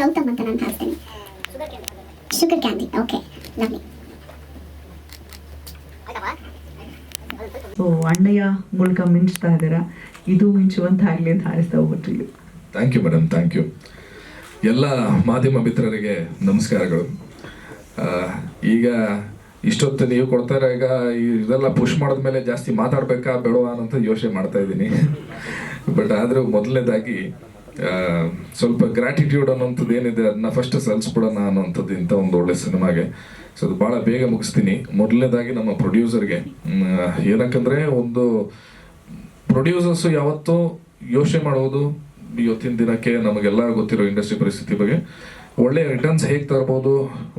ಗೌತಮ್ ಅಂತ ನಾನು ಹಾಕ್ತೇನೆ. Sugar candy okay lovely so Annayya ಮೂಲಕ ಮಿಂಚ್ತಾ ಇದ್ದೀರಾ? ಇದು ಮಿಂಚುವಂತಾಗಲಿ ಅಂತ ಹಾರಿಸ್ತಾ ಹೋಗ್ಬಿಟ್ಟು thank you madam thank you ಎಲ್ಲ ಮಾಧ್ಯಮ ಮಿತ್ರರಿಗೆ ನಮಸ್ಕಾರಗಳು. ಈಗ ಇಷ್ಟೊತ್ತು ನೀವು ಕೊಡ್ತಾರೆ ಈಗ ಇದೆಲ್ಲ ಪುಷ್ ಮಾಡಿದ್ಮೇಲೆ ಜಾಸ್ತಿ ಮಾತಾಡ್ಬೇಕಾ ಬೇಡವಾ ಅಂತ ಯೋಚನೆ ಮಾಡ್ತಾ ಇದ್ದೀನಿ. ಬಟ್ ಆದರೂ ಮೊದಲನೇದಾಗಿ ಸ್ವಲ್ಪ ಗ್ರ್ಯಾಟಿಟ್ಯೂಡ್ ಅನ್ನೋಂಥದ್ದು ಏನಿದೆ, ಅದನ್ನ ಫಸ್ಟ್ ಸಲ್ಲಿಸ್ಬಿಡೋಣ ಅನ್ನೋಂಥದ್ದು ಇಂಥ ಒಂದು ಒಳ್ಳೆ ಸಿನಿಮಾಗೆ. ಸೊ ಅದು ಭಾಳ ಬೇಗ ಮುಗಿಸ್ತೀನಿ. ಮೊದಲನೇದಾಗಿ ನಮ್ಮ ಪ್ರೊಡ್ಯೂಸರ್ಗೆ ಏನಕ್ಕಂದ್ರೆ ಒಂದು ಪ್ರೊಡ್ಯೂಸರ್ಸ್ ಯಾವತ್ತೂ ಯೋಚನೆ ಮಾಡೋದು ಇವತ್ತಿನ ದಿನಕ್ಕೆ ನಮಗೆಲ್ಲ ಗೊತ್ತಿರೋ ಇಂಡಸ್ಟ್ರಿ ಪರಿಸ್ಥಿತಿ ಬಗ್ಗೆ. ಒಳ್ಳೆ ರಿಟರ್ನ್ಸ್ ಹೇಗೆ ತರ್ಬೋದು,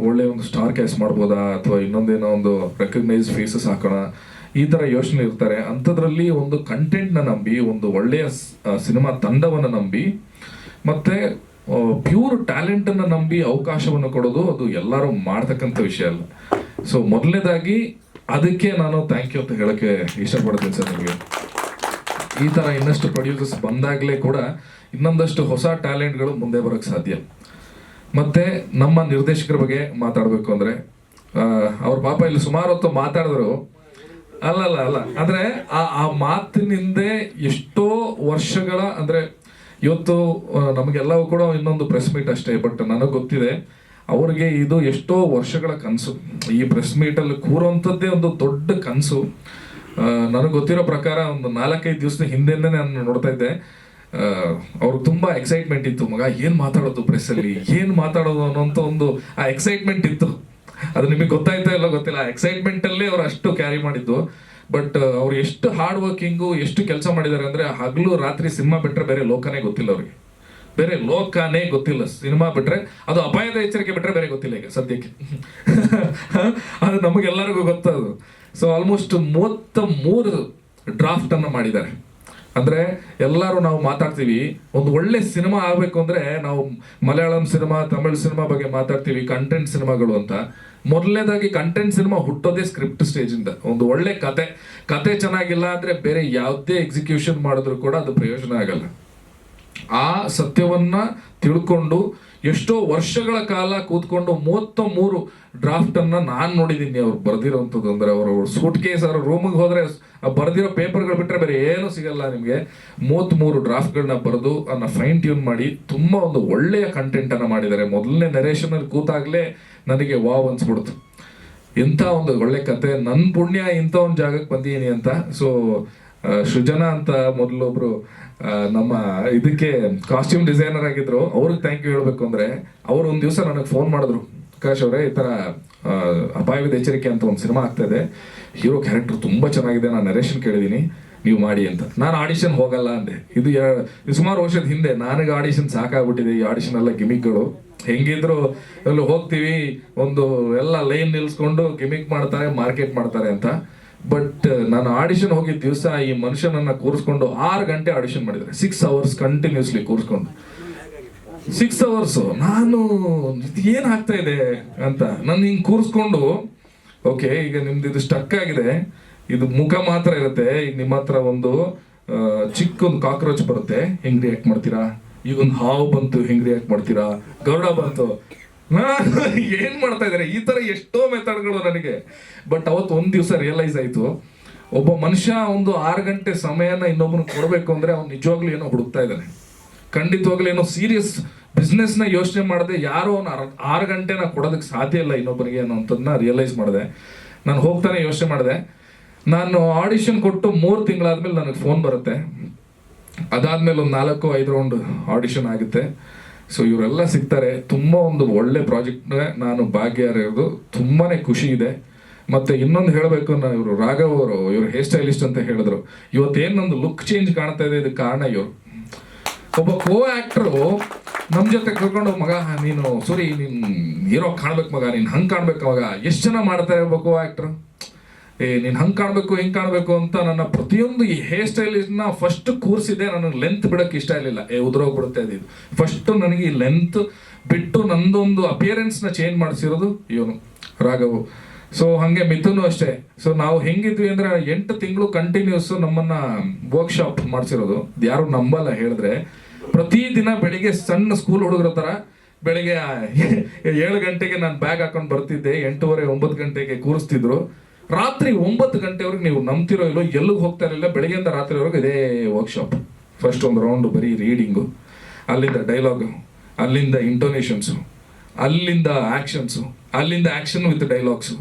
ಒಳ್ಳೆ ಒಂದು ಸ್ಟಾರ್ ಕ್ಯಾಶ್ ಮಾಡ್ಬೋದಾ, ಅಥವಾ ಇನ್ನೊಂದೇನೋ ಒಂದು ರೆಕಗ್ನೈಸ್ ಫೇಸಸ್ ಹಾಕೋಣ ಈ ಥರ ಯೋಚನೆ ಇರ್ತಾರೆ. ಅಂಥದ್ರಲ್ಲಿ ಒಂದು ಕಂಟೆಂಟ್ನ ನಂಬಿ, ಒಂದು ಒಳ್ಳೆಯ ಸಿನಿಮಾ ತಂಡವನ್ನು ನಂಬಿ, ಮತ್ತೆ ಪ್ಯೂರ್ ಟ್ಯಾಲೆಂಟನ್ನು ನಂಬಿ ಅವಕಾಶವನ್ನು ಕೊಡೋದು ಅದು ಎಲ್ಲರೂ ಮಾಡ್ತಕ್ಕಂಥ ವಿಷಯ ಅಲ್ಲ. ಸೊ ಮೊದಲನೇದಾಗಿ ಅದಕ್ಕೆ ನಾನು ಥ್ಯಾಂಕ್ ಯು ಅಂತ ಹೇಳಕ್ಕೆ ಇಷ್ಟಪಡ್ತೀನಿ ಸರ್ ನಿಮಗೆ. ಈ ತರ ಇನ್ನಷ್ಟು ಪ್ರೊಡ್ಯೂಸರ್ಸ್ ಬಂದಾಗಲೇ ಕೂಡ ಇನ್ನೊಂದಷ್ಟು ಹೊಸ ಟ್ಯಾಲೆಂಟ್ಗಳು ಮುಂದೆ ಬರೋಕ್ಕೆ ಸಾಧ್ಯ. ಮತ್ತೆ ನಮ್ಮ ನಿರ್ದೇಶಕರ ಬಗ್ಗೆ ಮಾತಾಡಬೇಕು ಅಂದ್ರೆ ಅವ್ರ ಪಾಪ ಇಲ್ಲಿ ಸುಮಾರು ಹೊತ್ತು ಮಾತಾಡಿದ್ರು. ಅಲ್ಲಲ್ಲ, ಅಲ್ಲ. ಅಂದ್ರೆ ಆ ಆ ಮಾತಿನಿಂದೆ ಎಷ್ಟೋ ವರ್ಷಗಳ, ಅಂದ್ರೆ ಇವತ್ತು ನಮಗೆಲ್ಲವೂ ಕೂಡ ಇನ್ನೊಂದು ಪ್ರೆಸ್ ಮೀಟ್ ಅಷ್ಟೇ ಬಟ್ ನನಗೆ ಗೊತ್ತಿದೆ, ಅವ್ರಿಗೆ ಇದು ಎಷ್ಟೋ ವರ್ಷಗಳ ಕನಸು. ಈ ಪ್ರೆಸ್ ಮೀಟಲ್ಲಿ ಕೂರುವಂಥದ್ದೇ ಒಂದು ದೊಡ್ಡ ಕನಸು. ನನಗೆ ಗೊತ್ತಿರೋ ಪ್ರಕಾರ ಒಂದು ನಾಲ್ಕೈದು ದಿವಸದ ಹಿಂದೆಂದೇ ನಾನು ನೋಡ್ತಾ ಇದ್ದೆ. ಅವ್ರಿಗೆ ತುಂಬಾ ಎಕ್ಸೈಟ್ಮೆಂಟ್ ಇತ್ತು. ಮಗ, ಏನು ಮಾತಾಡೋದು ಪ್ರೆಸ್ಸಲ್ಲಿ ಅಲ್ಲಿ? ಏನ್ ಮಾತಾಡೋದು ಅನ್ನೋಂಥ ಒಂದು, ಆ ಎಕ್ಸೈಟ್ಮೆಂಟ್ ಇತ್ತು. ಅದು ನಿಮಗೆ ಗೊತ್ತಾಯ್ತಾ ಇಲ್ಲ ಗೊತ್ತಿಲ್ಲ. ಎಕ್ಸೈಟ್ಮೆಂಟ್ ಅಲ್ಲೇ ಅವ್ರು ಅಷ್ಟು ಕ್ಯಾರಿ ಮಾಡಿದ್ದು. ಬಟ್ ಅವ್ರು ಎಷ್ಟು ಹಾರ್ಡ್ ವರ್ಕಿಂಗು ಎಷ್ಟು ಕೆಲಸ ಮಾಡಿದ್ದಾರೆ ಅಂದ್ರೆ ಹಗಲು ರಾತ್ರಿ ಸಿನಿಮಾ ಬಿಟ್ರೆ ಬೇರೆ ಲೋಕನೇ ಗೊತ್ತಿಲ್ಲ ಅವ್ರಿಗೆ. ಬೇರೆ ಲೋಕನೇ ಗೊತ್ತಿಲ್ಲ. ಸಿನಿಮಾ ಬಿಟ್ರೆ ಅದು ಅಪಾಯದ ಎಚ್ಚರಿಕೆ ಬಿಟ್ರೆ ಬೇರೆ ಗೊತ್ತಿಲ್ಲ ಈಗ ಸದ್ಯಕ್ಕೆ. ಅದು ನಮಗೆಲ್ಲರಿಗೂ ಗೊತ್ತದು ಸೊ ಆಲ್ಮೋಸ್ಟ್ ಮೂವತ್ತ ಮೂರು ಡ್ರಾಫ್ಟ್ ಅನ್ನು ಮಾಡಿದ್ದಾರೆ. ಅಂದ್ರೆ ಎಲ್ಲರೂ ನಾವು ಮಾತಾಡ್ತೀವಿ, ಒಂದು ಒಳ್ಳೆ ಸಿನಿಮಾ ಆಗಬೇಕು ಅಂದ್ರೆ ನಾವು ಮಲಯಾಳಂ ಸಿನಿಮಾ, ತಮಿಳ್ ಸಿನಿಮಾ ಬಗ್ಗೆ ಮಾತಾಡ್ತೀವಿ ಕಂಟೆಂಟ್ ಸಿನಿಮಾಗಳು ಅಂತ. ಮೊದಲನೇದಾಗಿ ಕಂಟೆಂಟ್ ಸಿನಿಮಾ ಹುಟ್ಟೋದೇ ಸ್ಕ್ರಿಪ್ಟ್ ಸ್ಟೇಜ್ ಇಂದ. ಒಂದು ಒಳ್ಳೆ ಕತೆ. ಕತೆ ಚೆನ್ನಾಗಿಲ್ಲ ಅಂದ್ರೆ ಬೇರೆ ಯಾವುದೇ ಎಕ್ಸಿಕ್ಯೂಷನ್ ಮಾಡಿದ್ರು ಕೂಡ ಅದು ಪ್ರಯೋಜನ ಆಗಲ್ಲ. ಆ ಸತ್ಯವನ್ನ ತಿಳ್ಕೊಂಡು ಎಷ್ಟೋ ವರ್ಷಗಳ ಕಾಲ ಕೂತ್ಕೊಂಡು ಮೂವತ್ತ ಮೂರು ಡ್ರಾಫ್ಟನ್ನು ನಾನು ನೋಡಿದ್ದೀನಿ ಅವ್ರು ಬರ್ದಿರೋಂಥದ್ದು ಅಂದರೆ ಅವರು ಸೂಟ್ ಕೇಸ್ ಅವ್ರ ರೂಮಿಗೆ ಹೋದರೆ ಬರ್ದಿರೋ ಪೇಪರ್ಗಳು ಬಿಟ್ಟರೆ ಬೇರೆ ಏನೂ ಸಿಗಲ್ಲ ನಿಮಗೆ. ಮೂವತ್ತ್ ಮೂರು ಡ್ರಾಫ್ಟ್ಗಳನ್ನ ಬರೆದು ಅದನ್ನ ಫೈನ್ ಟ್ಯೂನ್ ಮಾಡಿ ತುಂಬಾ ಒಂದು ಒಳ್ಳೆಯ ಕಂಟೆಂಟ್ ಅನ್ನ ಮಾಡಿದ್ದಾರೆ. ಮೊದಲನೇ ನೆರೇಷನಲ್ಲಿ ಕೂತಾಗ್ಲೇ ನನಗೆ ವಾವ್ ಅನ್ಸ್ಬಿಡ್ತು. ಇಂಥ ಒಂದು ಒಳ್ಳೆ ಕತೆ. ನನ್ನ ಪುಣ್ಯ ಇಂಥ ಒಂದು ಜಾಗಕ್ಕೆ ಬಂದಿದ್ದೀನಿ ಅಂತ ಸೊ ಸೃಜನಾ ಅಂತ ಮೊದಲೊಬ್ರು ನಮ್ಮ ಇದಕ್ಕೆ ಕಾಸ್ಟ್ಯೂಮ್ ಡಿಸೈನರ್ ಆಗಿದ್ರು, ಅವ್ರಿಗೆ ಥ್ಯಾಂಕ್ ಯು ಹೇಳ್ಬೇಕು ಅಂದ್ರೆ, ಅವ್ರು ಒಂದು ದಿವಸ ನನಗೆ ಫೋನ್ ಮಾಡಿದ್ರು. ಪ್ರಕಾಶ್ ಅವರೇ, ಈ ತರ ಅಪಾಯದ ಎಚ್ಚರಿಕೆ ಅಂತ ಒಂದು ಸಿನಿಮಾ ಆಗ್ತಾ ಇದೆ. ಹೀರೋ ಕ್ಯಾರೆಕ್ಟರ್ ತುಂಬಾ ಚೆನ್ನಾಗಿದೆ, ನಾನು ನರೇಶನ್ ಕೇಳಿದೀನಿ. ನೀವು ಮಾಡಿ ಅಂತ. ನಾನು ಆಡಿಷನ್ ಹೋಗಲ್ಲ ಅಂದೆ. ಇದು ಸುಮಾರು ವರ್ಷದ ಹಿಂದೆ ನನಗೆ ಆಡಿಷನ್ ಸಾಕಾಗ್ಬಿಟ್ಟಿದೆ ಈ ಆಡಿಷನ್ ಎಲ್ಲ ಗಿಮಿಕ್ಗಳು ಹೆಂಗಿದ್ರು, ಎಲ್ಲ ಹೋಗ್ತೀವಿ, ಒಂದು ಎಲ್ಲ ಲೈನ್ ನಿಲ್ಸ್ಕೊಂಡು ಗಿಮಿಕ್ ಮಾಡ್ತಾರೆ ಮಾರ್ಕೆಟ್ ಮಾಡ್ತಾರೆ ಅಂತ. ಬಟ್ ನಾನು ಆಡಿಷನ್ ಹೋಗಿದ್ದ ದಿವಸ ಈ ಮನುಷ್ಯನನ್ನ ಕೂರಿಸ್ಕೊಂಡು ಆರು ಗಂಟೆ ಆಡಿಷನ್ ಮಾಡಿದ್ದಾರೆ. ಸಿಕ್ಸ್ ಅವರ್ಸ್ ಕಂಟಿನ್ಯೂಸ್ಲಿ ಕೂರಿಸ್ಕೊಂಡು. ಸಿಕ್ಸ್ ಅವರ್ಸ್ ನಾನು ಏನ್ ಆಗ್ತಾ ಇದೆ ಅಂತ. ನಾನು ಹಿಂಗ್ ಕೂರಿಸ್ಕೊಂಡು ಓಕೆ ಈಗ ನಿಮ್ದು ಇದು ಸ್ಟಕ್ ಆಗಿದೆ. ಇದು ಮುಖ ಮಾತ್ರ ಇರುತ್ತೆ. ಈಗ ನಿಮ್ಮ ಹತ್ರ ಒಂದು ಚಿಕ್ಕ ಒಂದು ಕಾಕ್ರೋಚ್ ಬರುತ್ತೆ. ಹೆಂಗ್ ರಿಯಾಕ್ಟ್ ಮಾಡ್ತೀರಾ? ಈಗ ಒಂದು ಹಾವು ಬಂತು, ಹೆಂಗ್ ರಿಯಾಕ್ಟ್ ಮಾಡ್ತೀರಾ? ಗರುಡ ಬಂತು. ಏನ್ ಮಾಡ್ತಾ ಇದಾರೆ? ಈ ತರ ಎಷ್ಟೋ ಮೆಥಡ್ಗಳು ನನಗೆ. ಬಟ್ ಅವತ್ತು ಒಂದ್ ದಿವಸ ರಿಯಲೈಸ್ ಆಯ್ತು. ಒಬ್ಬ ಮನುಷ್ಯ ಒಂದು ಆರು ಗಂಟೆ ಸಮಯನ ಇನ್ನೊಬ್ಬನ ಕೊಡಬೇಕು ಅಂದ್ರೆ ಅವ್ನು ನಿಜವಾಗ್ಲೂ ಏನೋ ಹುಡುಕ್ತಾ ಇದ್ದಾನೆ ಖಂಡಿತವಾಗ್ಲೂ ಏನೋ ಸೀರಿಯಸ್ ಬಿಸ್ನೆಸ್ನ ಯೋಚನೆ ಮಾಡದೆ, ಯಾರೋ ಅವ್ನು ಆರು ಗಂಟೆನ ಕೊಡೋದಕ್ಕೆ ಸಾಧ್ಯ ಇಲ್ಲ ಇನ್ನೊಬ್ಬನಿಗೆ ಅನ್ನೋಂಥದ್ದನ್ನ ರಿಯಲೈಸ್ ಮಾಡಿದೆ. ನಾನು ಹೋಗ್ತಾನೆ ಯೋಚನೆ ಮಾಡಿದೆ. ನಾನು ಆಡಿಷನ್ ಕೊಟ್ಟು ಮೂರು ತಿಂಗಳಾದ್ಮೇಲೆ ನನಗೆ ಫೋನ್ ಬರುತ್ತೆ. ಅದಾದ್ಮೇಲೆ ಒಂದು ನಾಲ್ಕು, ಐದು ರೌಂಡ್ ಆಡಿಷನ್ ಆಗುತ್ತೆ. ಸೊ ಇವರೆಲ್ಲ ಸಿಗ್ತಾರೆ. ತುಂಬ ಒಂದು ಒಳ್ಳೆ ಪ್ರಾಜೆಕ್ಟ್ ನಾನು ಭಾಗಿಯಾಗಿರೋದು ತುಂಬಾನೇ ಖುಷಿ ಇದೆ. ಮತ್ತೆ ಇನ್ನೊಂದು ಹೇಳಬೇಕು ನಾನು ಇವರು ರಾಘವ್ ಅವರು, ಇವರು ಹೇರ್ ಸ್ಟೈಲಿಸ್ಟ್ ಅಂತ ಹೇಳಿದ್ರು. ಇವತ್ತೇನೊಂದು ಲುಕ್ ಚೇಂಜ್ ಕಾಣ್ತಾ ಇದೆ ಇದಕ್ಕೆ ಕಾರಣ ಇವರು. ಒಬ್ಬ ಕೋ ಆ್ಯಕ್ಟ್ರು ನಮ್ಮ ಜೊತೆ ಕರ್ಕೊಂಡು ಮಗ, ನೀನು, ಸೂರಿ, ನೀನು ಹೀರೋ ಕಾಣ್ಬೇಕು ಮಗ, ನೀನು ಹಂಗೆ ಕಾಣ್ಬೇಕು ಮಗ, ಎಷ್ಟು ಜನ ಮಾಡ್ತಾರೆ ಒಬ್ಬ ಕೋ ಆಕ್ಟರ್ ಏ, ನೀನು ಹಂಗೆ ಕಾಣಬೇಕು, ಹೆಂಗೆ ಕಾಣಬೇಕು ಅಂತ ನನ್ನ ಪ್ರತಿಯೊಂದು ಈ ಹೇರ್ನ ಫಸ್ಟ್ ಕೂರಿಸಿದೆ ನನಗೆ ಲೆಂತ್ ಬಿಡಕ್ ಇಷ್ಟ ಇರಲಿಲ್ಲ. ಏ ಉದುರೋಗ್ಬಿಡುತ್ತೆ ಅದು ಫಸ್ಟ್ ನನಗೆ ಈ ಲೆಂತ್ ಬಿಟ್ಟು ನಂದೊಂದು ಅಪಿಯರೆನ್ಸ್ನ ಚೇಂಜ್ ಮಾಡಿಸಿರೋದು ಇವನು, ರಾಘವು. ಸೊ ಹಂಗೆ ಮಿಥುನು ಅಷ್ಟೇ. ಸೊ ನಾವು ಹೆಂಗಿದ್ವಿ ಅಂದ್ರೆ ಎಂಟು ತಿಂಗಳು ಕಂಟಿನ್ಯೂಸ್ ನಮ್ಮನ್ನ ವರ್ಕ್ಶಾಪ್ ಮಾಡಿಸಿರೋದು. ಯಾರು ನಂಬಲ್ಲ ಹೇಳಿದ್ರೆ. ಪ್ರತಿ ದಿನ ಬೆಳಿಗ್ಗೆ ಸಣ್ಣ ಸ್ಕೂಲ್ ಹುಡುಗರ ಥರ ಬೆಳಿಗ್ಗೆ ಏಳು ಗಂಟೆಗೆ ನಾನು ಬ್ಯಾಗ್ ಹಾಕೊಂಡು ಬರ್ತಿದ್ದೆ, ಎಂಟೂವರೆ, ಒಂಬತ್ತು ಗಂಟೆಗೆ ಕೂರಿಸ್ತಿದ್ರು. ರಾತ್ರಿ ಒಂಬತ್ತು ಗಂಟೆವರೆಗೆ ನೀವು ನಂಬ್ತಿರೋ ಇಲ್ಲೋ, ಎಲ್ಲಿಗೆ ಹೋಗ್ತಾ ಇರಲಿಲ್ಲ ಬೆಳಗ್ಗೆಯಿಂದ ರಾತ್ರಿವರೆಗೂ ಇದೇ ವರ್ಕ್ಶಾಪ್ ಫಸ್ಟ್ ಒಂದು ರೌಂಡ್ ಬರೀ ರೀಡಿಂಗು ಅಲ್ಲಿಂದ ಡೈಲಾಗು ಅಲ್ಲಿಂದ ಇಂಟೋನೇಷನ್ಸು ಅಲ್ಲಿಂದ ಆ್ಯಕ್ಷನ್ಸು ಅಲ್ಲಿಂದ ಆ್ಯಕ್ಷನ್ ವಿತ್ ಡೈಲಾಗ್ಸು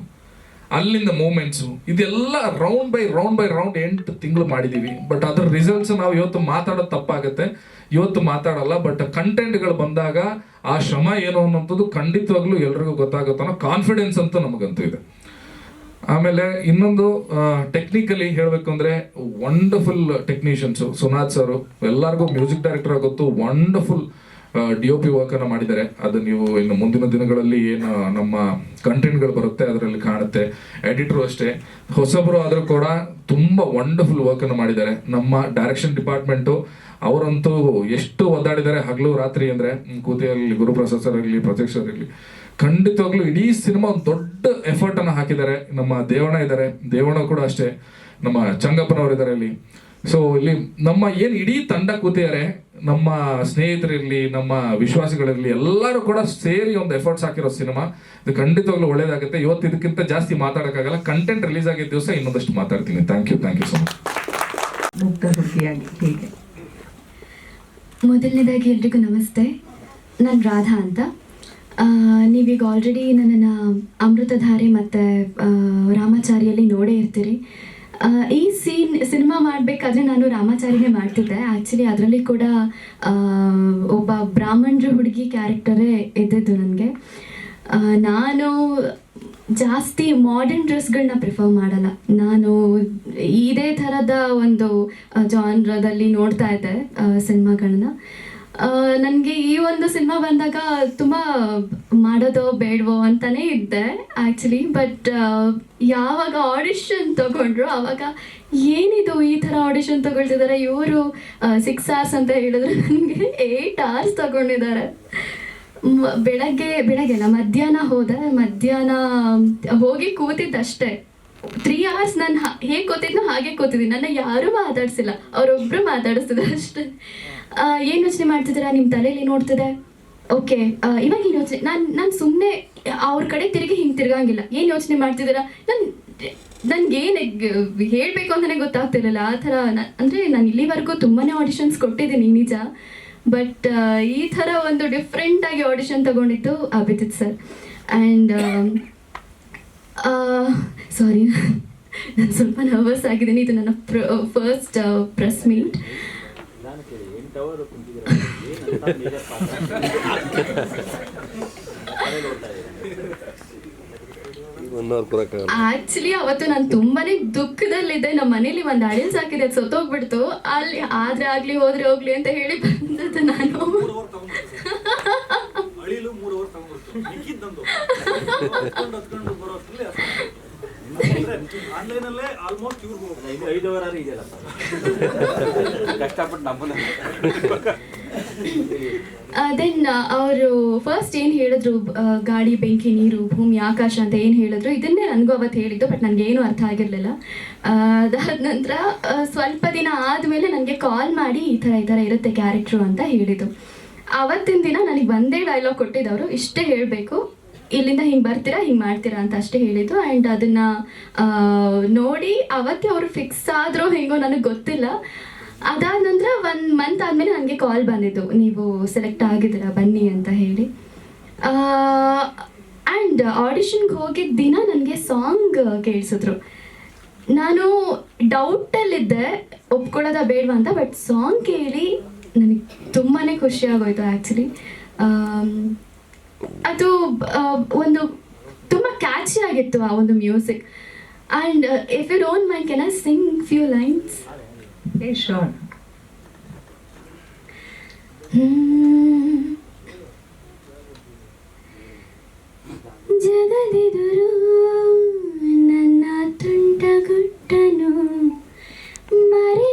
ಅಲ್ಲಿಂದ ಮೂಮೆಂಟ್ಸು ಇದೆಲ್ಲ round by round by round ಎಂಟು ತಿಂಗಳು ಮಾಡಿದ್ದೀವಿ ಬಟ್ ಅದ್ರ ರಿಸಲ್ಟ್ಸ್ ನಾವು ಇವತ್ತು ಮಾತಾಡೋದು ತಪ್ಪಾಗುತ್ತೆ. ಇವತ್ತು ಮಾತಾಡಲ್ಲ ಬಟ್ ಕಂಟೆಂಟ್ಗಳು ಬಂದಾಗ ಆ ಶ್ರಮ ಏನು ಅನ್ನೋಂಥದ್ದು ಖಂಡಿತವಾಗ್ಲೂ ಎಲ್ರಿಗೂ ಗೊತ್ತಾಗುತ್ತೆ ಅನ್ನೋ ಕಾನ್ಫಿಡೆನ್ಸ್ ಅಂತೂ ನಮಗಂತೂ ಇದೆ. ಆಮೇಲೆ ಇನ್ನೊಂದು ಟೆಕ್ನಿಕಲಿ ಹೇಳಬೇಕು ಅಂದ್ರೆ ವಂಡರ್ಫುಲ್ ಟೆಕ್ನಿಷಿಯನ್ಸು ಸುನಾಥ್ ಸರ್. ಎಲ್ಲರಿಗೂ ಮ್ಯೂಸಿಕ್ ಡೈರೆಕ್ಟರ್ ಗೊತ್ತು wonderful D O P work ಅನ್ನ ಮಾಡಿದ್ದಾರೆ. ಅದು ನೀವು ಇನ್ನು ಮುಂದಿನ ದಿನಗಳಲ್ಲಿ ಏನು, ನಮ್ಮ ಕಂಟೆಂಟ್ಗಳು ಬರುತ್ತೆ, ಅದರಲ್ಲಿ ಕಾಣುತ್ತೆ. ಎಡಿಟರ್ ಅಷ್ಟೇ. ಹೊಸಬರು ಆದರೂ ಕೂಡ ತುಂಬಾ ವಂಡರ್ಫುಲ್ ವರ್ಕ್ ಅನ್ನು ಮಾಡಿದ್ದಾರೆ. ನಮ್ಮ ಡೈರೆಕ್ಷನ್ ಡಿಪಾರ್ಟ್ಮೆಂಟು ಅವರಂತೂ ಎಷ್ಟು ಒದ್ದಾಡಿದ್ದಾರೆ ಹಗಲು ರಾತ್ರಿ ಅಂದ್ರೆ ಕೂತೆಯಲ್ಲಿ ಕೂತಿಯಲ್ಲಿ ಗುರುಪ್ರಸಾದ್ ಸರ್ ಇರಲಿ, ಪ್ರತ್ಯಕ್ಷ ಇರಲಿ ಖಂಡಿತವಾಗ್ಲೂ ಇಡೀ ಸಿನಿಮಾ ಒಂದು ದೊಡ್ಡ ಎಫರ್ಟ್ ಅನ್ನು ಹಾಕಿದ್ದಾರೆ. ನಮ್ಮ ದೇವಣ್ಣ ಇದ್ದಾರೆ. ದೇವಣ್ಣ ಕೂಡ ಅಷ್ಟೇ. ನಮ್ಮ ಚಂಗಪ್ಪನವರು ಇದ್ದಾರೆ ಇಲ್ಲಿ ಸೊ ಇಲ್ಲಿ ನಮ್ಮ ಏನು ಇಡೀ ತಂಡ ಕೂತಿದ್ದಾರೆ ನಮ್ಮ ಸ್ನೇಹಿತರಿರ್ಲಿ ನಮ್ಮ ವಿಶ್ವಾಸಿಗಳಿರ್ಲಿ ಎಲ್ಲರೂ ಕೂಡ ಸೇರಿ ಒಂದು ಎಫರ್ಟ್ಸ್ ಹಾಕಿರೋ ಸಿನಿಮಾ. ಇದು ಖಂಡಿತವಾಗ್ಲೂ ಒಳ್ಳೇದಾಗುತ್ತೆ. ಇವತ್ತು ಇದಕ್ಕಿಂತ ಜಾಸ್ತಿ ಮಾತಾಡೋಕ್ಕಾಗಲ್ಲ. ಕಂಟೆಂಟ್ ರಿಲೀಸ್ ಆಗಿದ್ದ ದಿವಸ ಇನ್ನೊಂದಷ್ಟು ಮಾತಾಡ್ತೀನಿ. Thank you thank you so much ಮೊದಲನೇದಾಗಿ ಎಲ್ರಿಗೂ ನಮಸ್ತೆ. ನಾನು ರಾಧಾ ಅಂತ. ನೀವೀಗ ಆಲ್ರೆಡಿ ನನ್ನನ್ನು ಅಮೃತಧಾರೆ ಮತ್ತು ರಾಮಾಚಾರಿಯಲ್ಲಿ ನೋಡೇ ಇರ್ತೀರಿ. ಈ ಸೀನ್, ಸಿನಿಮಾ ಮಾಡಬೇಕಾದ್ರೆ ನಾನು ರಾಮಾಚಾರಿನೇ ಮಾಡ್ತಿದ್ದೆ. ಆ್ಯಕ್ಚುಲಿ ಅದರಲ್ಲಿ ಕೂಡ ಒಬ್ಬ ಬ್ರಾಹ್ಮಣರು ಹುಡುಗಿ ಕ್ಯಾರೆಕ್ಟರೇ ಇದ್ದಿದ್ದು ನನಗೆ. ನಾನು ಜಾಸ್ತಿ ಮಾಡರ್ನ್ ಡ್ರೆಸ್ಗಳನ್ನ ಪ್ರಿಫರ್ ಮಾಡಲ್ಲ. ನಾನು ಇದೇ ಥರದ ಒಂದು ಜಾನ್ರದಲ್ಲಿ ನೋಡ್ತಾ ಇದ್ದೆ ಸಿನಿಮಾಗಳನ್ನ ನನಗೆ ಈ ಒಂದು ಸಿನಿಮಾ ಬಂದಾಗ ತುಂಬ ಮಾಡೋದೋ ಬೇಡವೋ ಅಂತಲೇ ಇದ್ದೆ ಆ್ಯಕ್ಚುಲಿ ಬಟ್ ಯಾವಾಗ ಆಡಿಷನ್ ತಗೊಂಡ್ರು ಆವಾಗ ಏನಿದು ಈ ಥರ ಆಡಿಷನ್ ತಗೊಳ್ತಿದ್ದಾರೆ ಇವರು ಸಿಕ್ಸ್ ಅವರ್ಸ್ ಅಂತ ಹೇಳಿದ್ರೆ ನನಗೆ ಏಯ್ಟ್ ಅವರ್ಸ್ ತಗೊಂಡಿದ್ದಾರೆ. ಬೆಳಗ್ಗೆ ಬೆಳಗ್ಗೆ ಅಲ್ಲ ಮಧ್ಯಾಹ್ನ ಹೋದೆ. ಮಧ್ಯಾಹ್ನ, ಹೋಗಿ ಕೂತಿದ್ದಷ್ಟೇ. ತ್ರೀ ಅವರ್ಸ್ ನಾನು ಹೇಗೆ ಕೂತಿದ್ನೋ ಹಾಗೆ ಕೂತಿದ್ದೀನಿ. ನನ್ನ ಯಾರೂ ಮಾತಾಡಿಸಿಲ್ಲ. ಅವರೊಬ್ಬರು ಮಾತಾಡಿಸ್ತಿದ್ದಾರೆ ಅಷ್ಟೇ. ಏನು ಯೋಚನೆ ಮಾಡ್ತಿದ್ದೀರಾ? ನಿಮ್ಮ ತಲೆಯಲ್ಲಿ ನೋಡ್ತಿದೆ ಓಕೆ ಇವಾಗ ಏನ್ ಯೋಚನೆ ನಾನು ನಾನು ಸುಮ್ಮನೆ ಅವ್ರ ಕಡೆ ತಿರುಗಿ ಹಿಂಗೆ ತಿರ್ಗಂಗಿಲ್ಲ. ಏನು ಯೋಚನೆ ಮಾಡ್ತಿದ್ದೀರಾ? ನಾನು ನನ್ಗೇನ್ ಹೇಳಬೇಕು ಅಂತಾನೆ ಗೊತ್ತಾಗ್ತಿರಲ್ಲ ಆ ಥರ ಅಂದ್ರೆ ನಾನು ಇಲ್ಲಿವರೆಗೂ ತುಂಬಾನೇ ಆಡಿಷನ್ಸ್ ಕೊಟ್ಟಿದ್ದೀನಿ, ನಿಜ. ಬಟ್ ಈ ಥರ ಒಂದು ಡಿಫ್ರೆಂಟ್ ಆಗಿ ಆಡಿಷನ್ ತಗೊಂಡಿತ್ತು ಅಭಿಜಿತ್ ಸರ್ ಆ್ಯಂಡ್ ಸಾರಿ ನಾನು ಸ್ವಲ್ಪ ನರ್ವಸ್ ಆಗಿದ್ದೀನಿ. ಇದು ನನ್ನ ಫಸ್ಟ್ ಪ್ರೆಸ್ ಮೀಟ್ ಅವರ್ ಆಕ್ಚುಲಿ ಅವತ್ತು ನಾನು ತುಂಬಾನೇ ದುಃಖದಲ್ಲಿದ್ದೆ. ನಮ್ಮ ಮನೇಲಿ ಒಂದು ಅಳಿಲ್ ಸಾಕಿದೆ ಅದು ಸತ್ತೋಗ್ಬಿಡ್ತು. ಅಲ್ಲಿ ಆದ್ರೆ ಆಗ್ಲಿ ಹೋದ್ರೆ ಹೋಗ್ಲಿ ಅಂತ ಹೇಳಿ ಬಂದದ್ದು ನಾನು. ಅಳಿಲು ಮೂರು ಅವರ್ ತಗೊಂಡ್ಬಿಡ್ತು ಆಲ್ಮೋಸ್ಟ್ ಇವ್ರಿಗೆ ಇದೆಯಲ್ಲ ಕಷ್ಟಪಟ್ಟು ನಮ್ಮನ್ನ. ದೆನ್ ಅವರು ಫಸ್ಟ್ ಏನು ಹೇಳಿದ್ರು ಗಾಡಿ ಬೆಂಕಿ ನೀರು ಭೂಮಿ ಆಕಾಶ ಅಂತ ಏನು ಹೇಳಿದ್ರು ಇದನ್ನೇ ನನಗೂ ಅವತ್ತು ಹೇಳಿದ್ದು ಬಟ್ ನನಗೇನು ಅರ್ಥ ಆಗಿರಲಿಲ್ಲ. ಅದಾದ ನಂತರ ಸ್ವಲ್ಪ ದಿನ ಆದ್ಮೇಲೆ ನನಗೆ ಕಾಲ್ ಮಾಡಿ ಈ ಥರ ಈ ಥರ ಇರುತ್ತೆ ಕ್ಯಾರೆಕ್ಟ್ರು ಅಂತ ಹೇಳಿದ್ದು. ಅವತ್ತಿನ ದಿನ ನನಗೆ ಒಂದೇ ಡೈಲಾಗ್ ಕೊಟ್ಟಿದ್ದವರು ಇಷ್ಟೇ ಹೇಳಬೇಕು. ಇಲ್ಲಿಂದ ಹಿಂಗೆ ಬರ್ತೀರಾ, ಹಿಂಗೆ ಮಾಡ್ತೀರಾ ಅಂತ ಅಷ್ಟೇ ಹೇಳಿದ್ದು. ಆ್ಯಂಡ್ ಅದನ್ನು ನೋಡಿ ಅವತ್ತೇ ಅವರು ಫಿಕ್ಸ್ ಆದರೂ ಹೇಗೋ ನನಗೆ ಗೊತ್ತಿಲ್ಲ. ಅದಾದ ನಂತರ ಒನ್ ಮಂತ್ ಆದಮೇಲೆ ನನಗೆ ಕಾಲ್ ಬಂದಿದ್ದು. ನೀವು ಸೆಲೆಕ್ಟ್ ಆಗಿದ್ದೀರಾ, ಬನ್ನಿ ಅಂತ ಹೇಳಿ. ಆ್ಯಂಡ್ ಆಡಿಷನ್ಗೆ ಹೋಗಿದ್ದ ದಿನ ನನಗೆ ಸಾಂಗ್ ಕೇಳಿಸಿದ್ರು. ನಾನು ಡೌಟಲ್ಲಿದ್ದೆ ಒಪ್ಕೊಳ್ಳೋದ ಬೇಡವಾ ಅಂತ ಬಟ್ ಸಾಂಗ್ ಕೇಳಿ ನನಗೆ ತುಂಬಾ ಖುಷಿಯಾಗೋಯ್ತು ಆ್ಯಕ್ಚುಲಿ ಅದು ಒಂದು ತುಂಬ ಕ್ಯಾಚಿ ಆಗಿತ್ತು ಆ ಒಂದು music and if you don't mind can I sing few lines ಜಗದೆದುರು ನನ್ನ ಜಗದಿದುರು ನನ್ನ ಮರೆ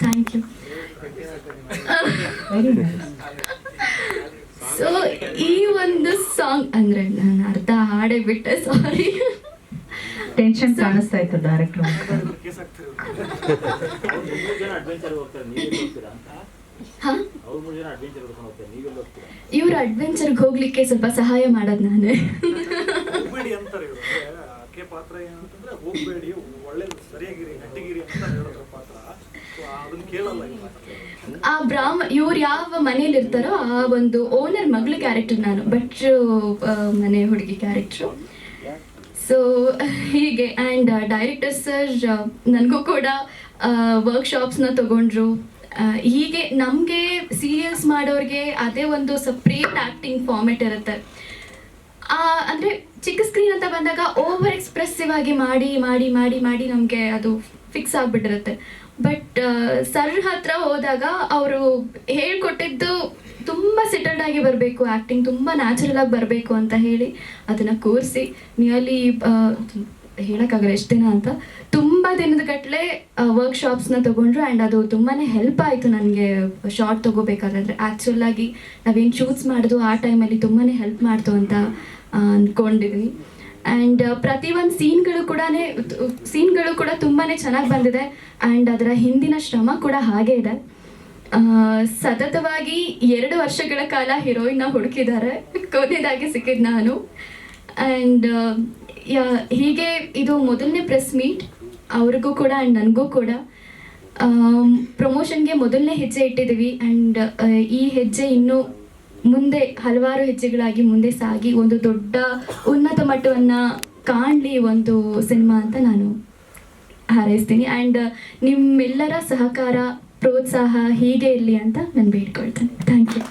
ಥ್ಯಾಂಕ್ ಯು ಸೊ ಈ ಒಂದು ಸಾಂಗ್ ಅಂದ್ರೆ ನಾನು ಅರ್ಧ ಹಾಡೇ ಬಿಟ್ಟೆ ಸಾರಿ ಟೆನ್ಷನ್ ಕಾಣಿಸ್ತಾ ಇತ್ತು ಡೈರೆಕ್ಟರ್ ಕೇಸ್ ಆಗ್ತಿರೋದು ಜನ ಅಡ್ವೆಂಚರ್ ಹೋಗ್ತಾರೆ ನೀವೆಲ್ಲಿ ಹೋಗ್ತೀರಾ ಅಂತ ಹಾ? ಅವ್ರು ಅಡ್ವೆಂಚರ್ ಹೊಡ್ಕೊಂಡು ಹೋಗ್ತಾರೆ ನೀವೆಲ್ಲಿ ಹೋಗ್ತೀರಾ ಇವ್ರ ಅಡ್ವೆಂಚರ್ಗೆ ಹೋಗ್ಲಿಕ್ಕೆ ಸ್ವಲ್ಪ ಸಹಾಯ ಮಾಡೋದು ನಾನೇ. ಆಕೆ ಪಾತ್ರ ಏನಂತಂದ್ರೆ ಹೋಗ್ಬೇಡಿ ಒಳ್ಳೆ ಸರಿಯಾಗಿರಿ, ಗಟ್ಟಿಗಿರಿ ಅಂತ ಹೇಳಿದ್ರ ಪಾತ್ರ. ಆ ಬ್ರಾಹ್ಮ, ಇವ್ರು ಯಾವ ಮನೇಲಿ ಇರ್ತಾರೋ ಆ ಒಂದು ಓನರ್ ಮಗಳ ಕ್ಯಾರೆಕ್ಟರ್ ನಾನು ಭಟ್ರು ಮನೆ ಹುಡುಗಿ ಕ್ಯಾರೆಕ್ಟ್ರು ಸೊ ಹೀಗೆ ಆ್ಯಂಡ್ ಡೈರೆಕ್ಟರ್ ಸರ್ ನನಗೂ ಕೂಡ ವರ್ಕ್ಶಾಪ್ಸ್ನ ತಗೊಂಡ್ರು. ಹೀಗೆ ನಮಗೆ ಸೀರಿಯಲ್ಸ್ ಮಾಡೋರಿಗೆ ಅದೇ ಒಂದು ಸಪ್ರೇಟ್ ಆ್ಯಕ್ಟಿಂಗ್ ಫಾರ್ಮೆಟ್ ಇರುತ್ತೆ. ಅಂದ್ರೆ ಚಿಕ್ಕ ಸ್ಕ್ರೀನ್ ಅಂತ ಬಂದಾಗ ಓವರ್ ಎಕ್ಸ್ಪ್ರೆಸಿವ್ ಆಗಿ ಮಾಡಿ ಮಾಡಿ ಮಾಡಿ ಮಾಡಿ ನಮಗೆ ಅದು ಫಿಕ್ಸ್ ಆಗಿಬಿಟ್ಟಿರುತ್ತೆ. ಬಟ್ ಸರ್ ಹತ್ರ ಹೋದಾಗ ಅವರು ಹೇಳ್ಕೊಟ್ಟಿದ್ದು ತುಂಬ ಸೆಟಲ್ಡ್ ಆಗಿ ಬರಬೇಕು ಆ್ಯಕ್ಟಿಂಗ್ ತುಂಬ ನ್ಯಾಚುರಲ್ ಆಗಿ ಬರಬೇಕು ಅಂತ ಹೇಳಿ ಅದನ್ನು ಕೂರಿಸಿ ನಿಯರ್ಲಿ ಹೇಳೋಕ್ಕಾಗಲ್ಲ, ಎಷ್ಟು ದಿನ ಅಂತ. ತುಂಬ ದಿನದ ಗಟ್ಟಲೆ ವರ್ಕ್ಶಾಪ್ಸ್ನ ತೊಗೊಂಡ್ರು ಆ್ಯಂಡ್ ಅದು ತುಂಬಾ ಹೆಲ್ಪ್ ಆಯಿತು ನನಗೆ ಶಾರ್ಟ್ ತೊಗೋಬೇಕಾದ್ರೆ ಆ್ಯಕ್ಚುಲಾಗಿ ನಾವೇನು ಶೂಟ್ಸ್ ಮಾಡಿದ್ವು ಆ ಟೈಮಲ್ಲಿ ತುಂಬಾ ಹೆಲ್ಪ್ ಮಾಡ್ತು ಅಂತ ಅಂದ್ಕೊಂಡಿದ್ವಿ ಆ್ಯಂಡ್ ಪ್ರತಿ ಒಂದು ಸೀನ್ಗಳು ಕೂಡ ಸೀನ್ಗಳು ಕೂಡ ತುಂಬಾ ಚೆನ್ನಾಗಿ ಬಂದಿದೆ. ಆ್ಯಂಡ್ ಅದರ ಹಿಂದಿನ ಶ್ರಮ ಕೂಡ ಹಾಗೇ ಇದೆ. ಸತತವಾಗಿ ಎರಡು ವರ್ಷಗಳ ಕಾಲ ಹೀರೋಯಿನ್ನ ಹುಡುಕಿದ್ದಾರೆ. ಕೊನೆಯದಾಗಿ ಸಿಕ್ಕಿದ್ದು ನಾನು. ಆ್ಯಂಡ್ ಹೀಗೆ ಇದು ಮೊದಲನೇ ಪ್ರೆಸ್ ಮೀಟ್ ಅವ್ರಿಗೂ ಕೂಡ ಆ್ಯಂಡ್ ನನಗೂ ಕೂಡ ಪ್ರಮೋಷನ್ಗೆ ಮೊದಲನೇ ಹೆಜ್ಜೆ ಇಟ್ಟಿದ್ದೀವಿ ಆ್ಯಂಡ್ ಈ ಹೆಜ್ಜೆ ಇನ್ನೂ ಮುಂದೆ, ಹಲವಾರು ಹೆಜ್ಜೆಗಳಾಗಿ ಮುಂದೆ ಸಾಗಿ ಒಂದು ದೊಡ್ಡ ಉನ್ನತ ಮಟ್ಟವನ್ನು ಕಾಣಲಿ ಒಂದು ಸಿನಿಮಾ ಅಂತ ನಾನು ಹಾರೈಸ್ತೀನಿ. ಆ್ಯಂಡ್ ನಿಮ್ಮೆಲ್ಲರ ಸಹಕಾರ, ಪ್ರೋತ್ಸಾಹ ಹೀಗೆ ಇರಲಿ ಅಂತ ನಾನು ಬೇಡ್ಕೊಳ್ತೇನೆ. Thank you